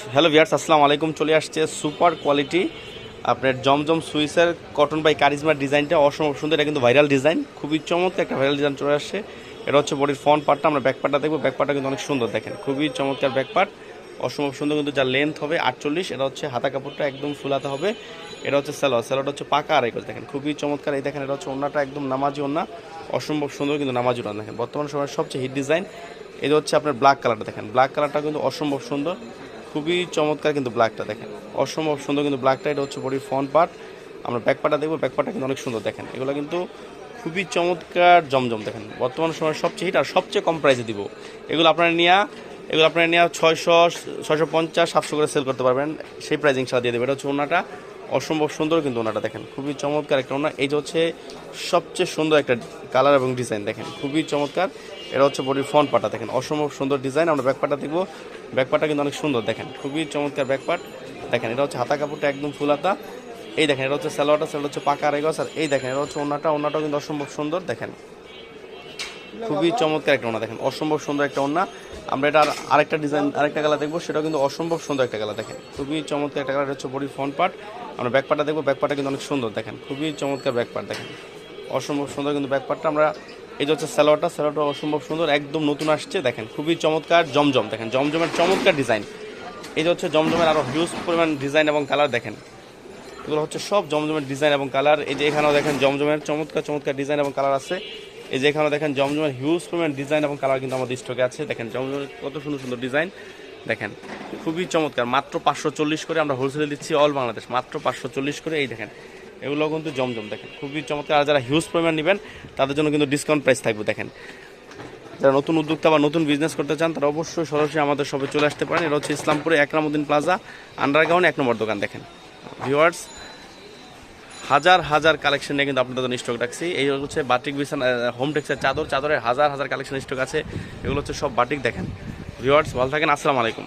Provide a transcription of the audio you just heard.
Hello viewers আসসালামু আলাইকুম। চলে আসছে সুপার কোয়ালিটি আপনার জমজম সুইসের কটন বাই কারিজমার ডিজাইনটা। অসম্ভব সুন্দর এটা কিন্তু ভাইরাল ডিজাইন খুবই চমৎকার একটা ভাইরাল ডিজাইন চলে আসছে। এটা হচ্ছে বডির ফ্রন্ট পার্টটা আমরা ব্যাক পার্টটা দেখব। ব্যাক পার্টটা কিন্তু অনেক সুন্দর, দেখেন। খুবই চমৎকার ব্যাক পার্ট অসম্ভব সুন্দর কিন্তু যার লেন্থ হবে আটচল্লিশ, এটা হচ্ছে হাতা কাপড়টা একদম ফুলাতে হবে। এটা হচ্ছে স্যালোয়ার স্যালোয়ারটা হচ্ছে পাকা আড়াই করে দেখেন। খুবই চমৎকার। এই দেখেন, এটা হচ্ছে ওনাটা একদম নামাজি ওনা অসম্ভব সুন্দর কিন্তু নামাজি ওনা দেখেন। বর্তমান সময়ের সবচেয়ে হিট ডিজাইন এটা হচ্ছে আপনার ব্ল্যাক কালারটা দেখেন। ব্ল্যাক কালারটা কিন্তু অসম্ভব সুন্দর। খুবই চমৎকার কিন্তু ব্ল্যাকটা দেখেন। অসম্ভব সুন্দর কিন্তু ব্ল্যাকটা এটা হচ্ছে বডির ফ্রন্ট পার্ট আমরা ব্যাক পার্টটা দেখব ব্যাক পার্টটা কিন্তু অনেক সুন্দর দেখেন। এগুলো কিন্তু খুবই চমৎকার, জমজম দেখেন। বর্তমান সময়ে সবচেয়ে হিট আর সবচেয়ে কম প্রাইসে দিব। এগুলো আপনারা নিয়ে এগুলো আপনারা নিয়ে ছয়শো ছয়শো পঞ্চাশ, সাতশো করে সেল করতে পারবেন। সেই প্রাইজিং সারা দিয়ে দেবে। এটা হচ্ছে ওনাটা। অসম্ভব সুন্দর কিন্তু ওনাটা, দেখেন। খুবই চমৎকার একটা ওনা। এই যে হচ্ছে সবচেয়ে সুন্দর একটা কালার এবং ডিজাইন দেখেন। খুবই চমৎকার। এটা হচ্ছে বডির ফ্রন্ট পাটা দেখেন। অসম্ভব সুন্দর ডিজাইন আমরা ব্যাক পার্টটা দেখব। ব্যাক পার্টটা কিন্তু অনেক সুন্দর, দেখেন। খুবই চমৎকার ব্যাক পার্ট দেখেন, এটা হচ্ছে হাতা কাপড়টা একদম ফুল হাতা। এই দেখেন, এটা হচ্ছে স্যালোয়ারটা স্যালোয়ার হচ্ছে পাকা রেগস আর এই দেখেন, এটা হচ্ছে ওনাটা। ওনাটাও কিন্তু অসম্ভব সুন্দর, দেখেন। খুবই চমৎকার একটা ওনা দেখেন। অসম্ভব সুন্দর একটা ওনা আমরা এটা আর আরেকটা ডিজাইন আরেকটা কালার দেখব, সেটাও কিন্তু অসম্ভব সুন্দর একটা কালার দেখেন। খুবই চমৎকার একটা কালার হচ্ছে বডি ফ্রন্ট পার্ট আমরা ব্যাক পার্টটা দেখব ব্যাক পার্টটা কিন্তু অনেক সুন্দর, দেখেন। খুবই চমৎকার ব্যাক পার্ট দেখেন। অসম্ভব সুন্দর কিন্তু ব্যাক পার্টটা আমরা, এই যে হচ্ছে স্যালোয়ারটা স্যালোয়ারটা অসম্ভব সুন্দর, একদম নতুন আসছে, দেখেন। খুবই চমৎকার, জমজম, দেখেন। জমজমের চমৎকার ডিজাইন এই যে হচ্ছে জমজমের আরও হিউজ পরিমাণ ডিজাইন এবং কালার দেখেন। এগুলো হচ্ছে সব জমজমের ডিজাইন এবং কালার এই যে এখানেও দেখেন, জমজমের চমৎকার চমৎকার ডিজাইন এবং কালার আছে। এই যে এখানেও দেখেন জমজমের হিউজ পরিমাণ ডিজাইন এবং কালার কিন্তু আমাদের স্টকে আছে। দেখেন জমজমের কত সুন্দর সুন্দর ডিজাইন দেখেন, খুবই চমৎকার। মাত্র পাঁচশো চল্লিশ করে আমরা হোলসেলে দিচ্ছি অল বাংলাদেশ। মাত্র পাঁচশো চল্লিশ করে, এই দেখেন, এগুলো কিন্তু জমজম। দেখেন, খুবই চমৎকার। আর যারা হিউজ পরিমাণ নেবেন, তাদের জন্য কিন্তু ডিসকাউন্ট প্রাইস থাকবে, দেখেন। যারা নতুন উদ্যোক্তা বা নতুন বিজনেস করতে চান, তারা অবশ্যই সরাসরি আমাদের সবে চলে আসতে পারেন। এটা হচ্ছে ইসলামপুরে একরামুদ্দিন প্লাজা আন্ডারগ্রাউন্ড এক নম্বর দোকান, দেখেন। ভিউয়ার্স হাজার হাজার কালেকশন নিয়ে কিন্তু আপনাদের স্টক রাখছি। এই হচ্ছে বাটিক বিছানা হোম টেক্সের চাদর। চাদরের হাজার হাজার কালেকশন স্টক আছে। এগুলো হচ্ছে সব বাটিক দেখেন। রিওয়ার্ডস ভালো থাকেন, আসসালামু আলাইকুম।